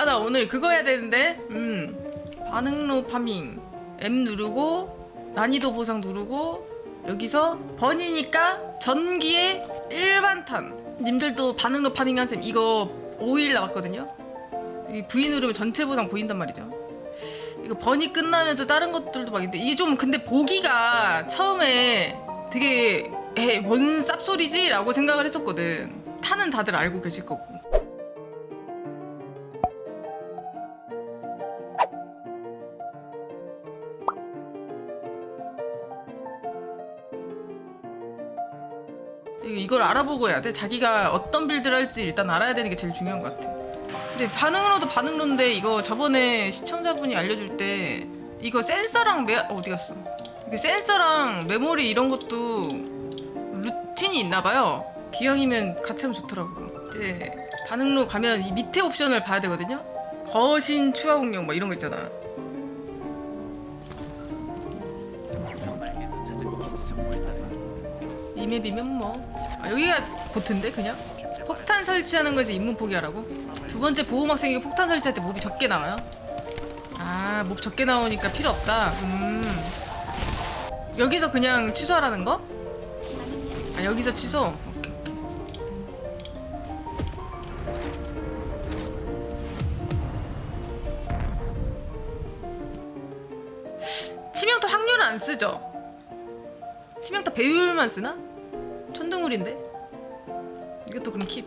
아 나 오늘 그거 해야 되는데? 음. 반응로 파밍. M 누르고 난이도 보상 누르고 여기서 번이니까 전기에 일반탄. 님들도 반응로 파밍 한 셈. 이거 5일 남았거든요? 이 V 누르면 전체 보상 보인단 말이죠. 이거 번이 끝나면 또 다른 것들도 막 있는데 이게 좀 근데 보기가 처음에 되게 에뭔 쌉소리지? 라고 생각을 했었거든. 타는 다들 알고 계실 거고 이- 이걸 알아보고 해야 돼. 자기가 어떤 빌드를 할지 일단 알아야 되는 게 제일 중요한 것 같아. 근데 반응로도 반응로인데 이거 저번에 시청자분이 알려줄 때 이거 센서랑 메 어디 갔어? 이게 센서랑 메모리 이런 것도 루틴이 있나 봐요. 기왕이면 같이 하면 좋더라고. 이제 반응로 가면 이 밑에 옵션을 봐야 되거든요. 거신 추가 공룡 뭐 이런 거 있잖아. 이 맵이면 뭐. 아, 여기가 고트인데 그냥? 폭탄 설치하는 거에서 입문 포기하라고? 두 번째 보호막생이 폭탄 설치할 때 몹이 적게 나와요? 아 몹 적게 나오니까 필요 없다. 음. 여기서 그냥 취소하라는 거? 아 여기서 취소. 오케이 오케이. 치명타 확률은 안 쓰죠 치명타 배율만 쓰나? 천둥울인데? 이것도 그럼 킵